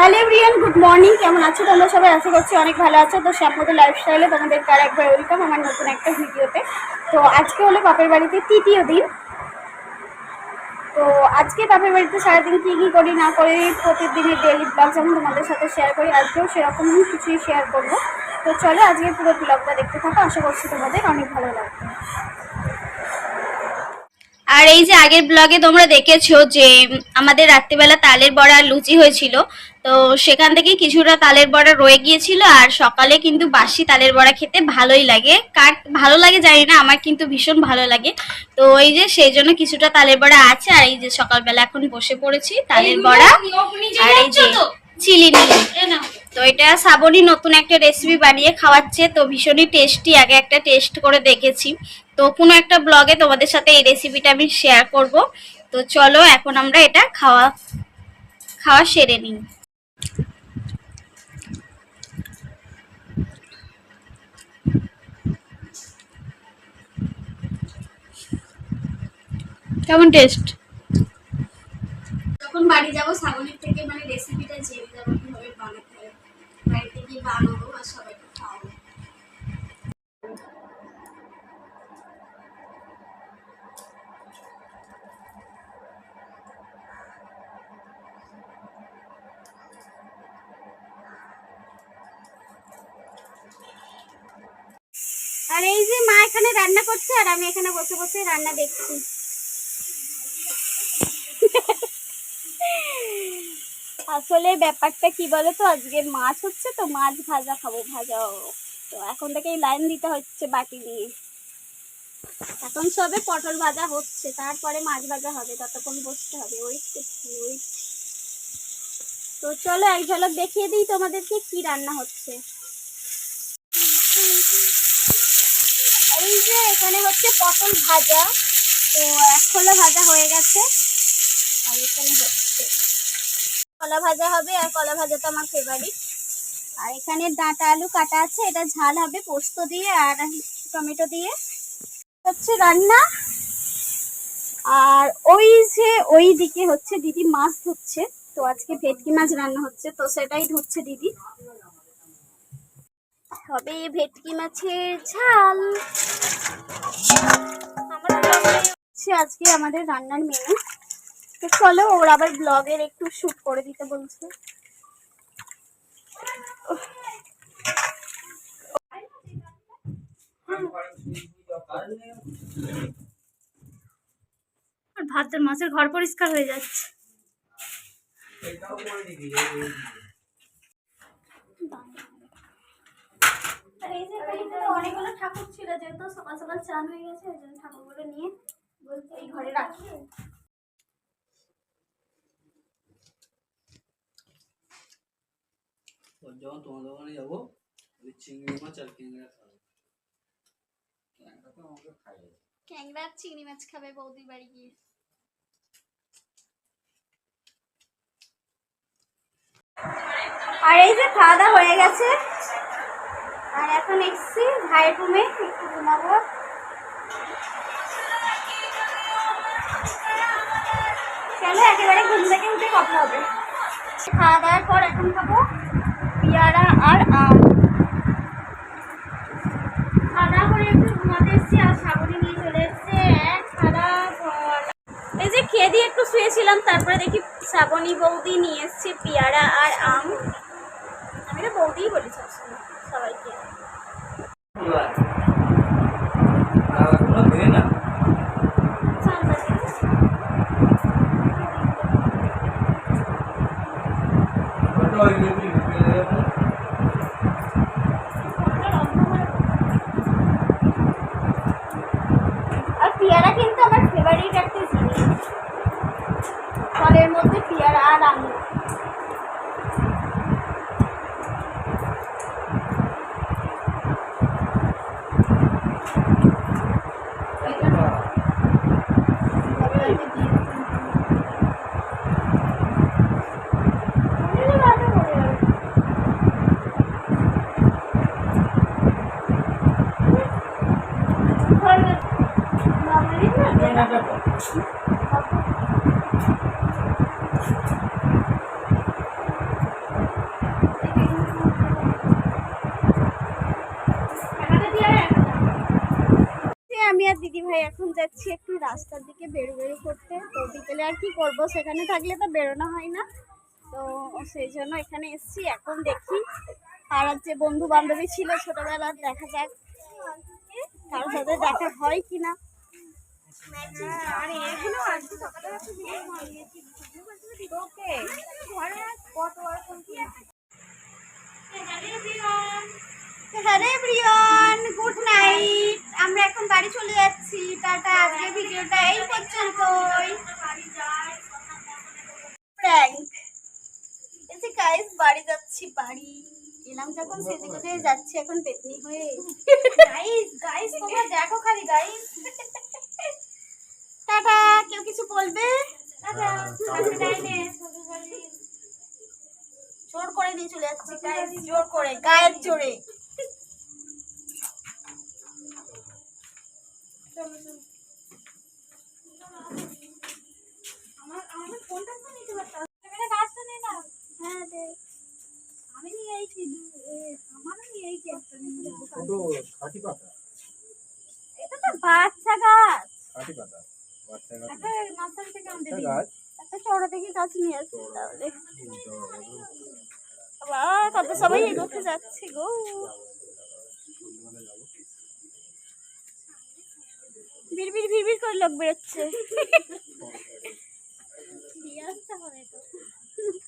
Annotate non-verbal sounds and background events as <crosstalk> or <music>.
Hello everyone good morning কেমন আছো তোমরা সবাই? আশা করছি অনেক ভালো আছো। তো শ্যামপদ লাইফস্টাইলে তোমাদেরকে আর একবার ওয়েলকাম আমার নতুন একটা ভিডিওতে। তো আজকে হলো বাপের বাড়িতে তৃতীয় দিন। তো আজকে বাপের বাড়িতে সারাদিন কী কী করি না করি, প্রতিদিনের ডেলি ব্লগ যেমন তোমাদের সাথে শেয়ার করি। আজকেও সেরকম কিছুই শেয়ার করব। তো চলো আজকে পুরো ব্লগটা দেখতে থাকো। আশা করছি তোমাদের অনেক ভালো লাগবে। আর এই যে আগের ব্লগে তোমরা দেখেছ যে আমাদের রাত্রিবেলা তালের বড়া আর লুচি হয়েছিল। তো সেখান থেকে কিছুটা তালের বড়া রয়ে গিয়েছিল আর সকালে কিন্তু বাসি তালের বড়া খেতে ভালোই লাগে। কার ভালো লাগে জানি না আমার কিন্তু ভীষণ ভালো লাগে। তো এই যে সেই জন্য কিছুটা তালের বড়া আছে আর এই যে সকালবেলা এখন বসে পড়েছি তালের বড়া। আর এই যে চিলি নিয়ে। তো এটা শ্রাবণী নতুন একটা রেসিপি বানিয়ে খাওয়াচ্ছে, তো ভীষণই টেস্টি আগে একটা টেস্ট করে দেখেছি। তো কোনো একটা ব্লগে তোমাদের সাথে এই রেসিপিটা আমি শেয়ার করব। তো চলো এখন আমরা এটা খাওয়া খাওয়া সেরে নিই। কেমন টেস্ট যখন বাড়ি যাব, শ্রাবণীর থেকে মানে রেসিপিটা জেনে যাব কীভাবে বানাতে আর আর এই যে মা এখানে রান্না করছে, আর আমি এখানে বসে বসে রান্না দেখছি। আসলে ব্যাপারটা কি বলো তো আজকে মাছ হচ্ছে তো, মাছ ভাজা খাব, ভাজা তো এখন থেকেই লাইন দিতে হচ্ছে বাটি নিয়ে। এখন সবে পটল ভাজা হচ্ছে, তারপরে মাছ ভাজা হবে, ততক্ষণ বসতে হবে। করছি ওয়েট তো চলো, এক ঝলক দেখিয়ে দিই তোমাদেরকে কি রান্না হচ্ছে। এই যে, এখানে হচ্ছে পটল ভাজা। তো এক খোলা ভাজা হয়ে গেছে। আর এখানে হচ্ছে কলা ভাজা হবে আর কলা ভাজা তো আমার ফেভারিট আর এখানে ডাঁটা আলু কাটা আছে, এটা ঝাল হবে পোস্ত দিয়ে আর টমেটো দিয়ে। হচ্ছে রান্না। আর ওই যে ওই দিকে হচ্ছে দিদি মাছ ধুচ্ছে তো আজকে ভেটকি মাছ রান্না হচ্ছে, তো সেটাই ধুচ্ছে দিদি। হবে ভেটকি মাছের ঝাল। আজকে আমাদের রান্নার মেনু তো চলো ওর আবার ব্লগের একটু শুট করে দিতে বলছে। আর ভাতের মাছের ঘর পরিষ্কার হয়ে যাচ্ছে। এই যে অনেকগুলো ঠাকুর ছিল যেহেতু সকাল সকাল চান হয়ে গেছে ওই জন্য ঠাকুরগুলো নিয়ে বলতে এই ঘরে রাখি তো যখন তোমার দোকানে যাব, ওই চিংড়ি মাছ আর ক্যাংরা খাব। ক্যাংরা চিংড়ি মাছ খাবে বৌদির বাড়ি গিয়ে। আর এই যে খাওয়া দাওয়া হয়ে গেছে। আর এখন এসছি ভাইয়ের রুমে একটু ঘুমাবো। চলো, একেবারে ঘুম থেকে উঠে কথা হবে। খাওয়া দাওয়ার পর এখন খাব। আর আম দাওয়া করে একটু ঘুমাতে এসেছি আর শ্রাবণী নিয়ে চলে এসছে। এক সারা এই যে খেয়ে দিয়ে একটু শুয়েছিলাম, তারপরে দেখি শ্রাবণী বৌদি নিয়ে এসছে পেয়ারা আর আম। আমি তো বৌদিই বলি সবসময়, সবাইকে। কোনো দে ফলের মধ্যে পেয়ারা আর আঙুর Thank you. আমি আর দিদি ভাই এখন যাচ্ছি একটু রাস্তার দিকে বেরো বেরু করতে। তো বিকেলে আর কি করব? সেখানে থাকলে তো বেরোনো হয় না। তো সেই জন্য এখানে এসছি। এখন দেখি পাড়ার যে বন্ধু বান্ধবী ছিল ছোটবেলার, দেখা যাক কারোর সাথে দেখা হয় কিনা। আর এগুলো আজকে কত আর কোন হ্যালো এভরিওয়ান গুড নাইট। আমরা এখন বাড়ি চলে যাচ্ছি। টাটা আজকে ভিডিওটা এই পর্যন্তই। গাইস বাড়ি যাচ্ছি বাড়ি। এলাম যখন সেজে যাচ্ছি এখন পেতনি হয়ে গাইস গাইস তোমরা দেখো খালি গাইস জোর করে নিয়ে চলে যাচ্ছি জোর করে গায়ের জোরে। আমার আমার ফোনটা তো নিতে পারতাম। এখানে গাছটা নেই না? হ্যাঁ আমি নিয়ে আইছি আমারও নিয়ে আইছি একটা নিয়ে। যাব ছোট খাঁটি পাতা। এটা তো বাচ্চা গাছ। খাঁটি পাতা। বাচ্চা গাছ একটা নার্সারি থেকে আনতে দিই গাছ। একটা চড়া থেকে গাছ নিয়ে আসছি তাহলে। বাবা কত সবাই এগোতে যাচ্ছে গো। সন্ধ্যেবেলা যাব বিড় বিড় বিড় বিড় করে লোক বেরোচ্ছে <laughs>